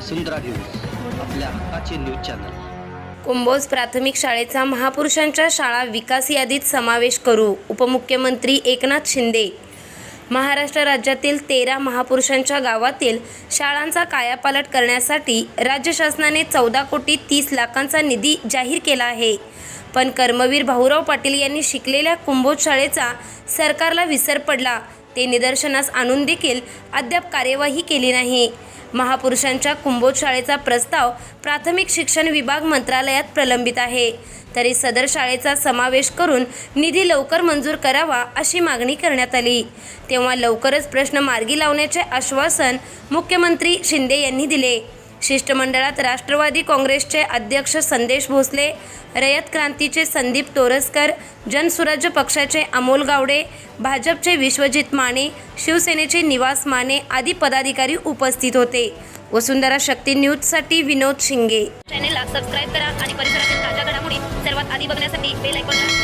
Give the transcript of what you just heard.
वसुंधरा news आपल्या हक्काचे news channel. Kumbhoj प्राथमिक शाळेचा महापुरुषांच्या शाळा विकास यादीत समावेश करू उपमुख्यमंत्री एकनाथ शिंदे. महाराष्ट्र राज्यातील तेरा महापुरुषांच्या गावातील शाळांचा कायापालट करण्यासाठी राज्य शासनाने चौदा कोटी तीस लाखांचा निधी जाहीर केला आहे. पण कर्मवीर भाऊराव पाटील यांनी शिकलेल्या कुंभोज शाळेचा सरकारला विसर पडला. ते निदर्शनास आणून देखील अद्याप कार्यवाही केली नाही. महापुरुषांच्या कुंभोज शाळेचा प्रस्ताव प्राथमिक शिक्षण विभाग मंत्रालयात प्रलंबित आहे. तरी सदर शाळेचा समावेश करून निधी लवकर मंजूर करावा अशी मागणी करण्यात आली. तेव्हा लवकरच प्रश्न मार्गी लावण्याचे आश्वासन मुख्यमंत्री शिंदे यांनी दिले. शिष्टमंडळात राष्ट्रवादी काँग्रेसचे अध्यक्ष संदेश भोसले रयत क्रांतीचे संदीप तोरसकर जनसुराज्य पक्षाचे अमोल गावडे भाजपचे विश्वजित माने शिवसेनेचे निवास माने आदी पदाधिकारी उपस्थित होते. वसुंधरा शक्ती न्यूजसाठी विनोद शिंगे. चॅनेलला सबस्क्राईब करा आणि परिसरातील ताज्या घडामोडी सर्वात आधी बघण्यासाठी बेल ऐकून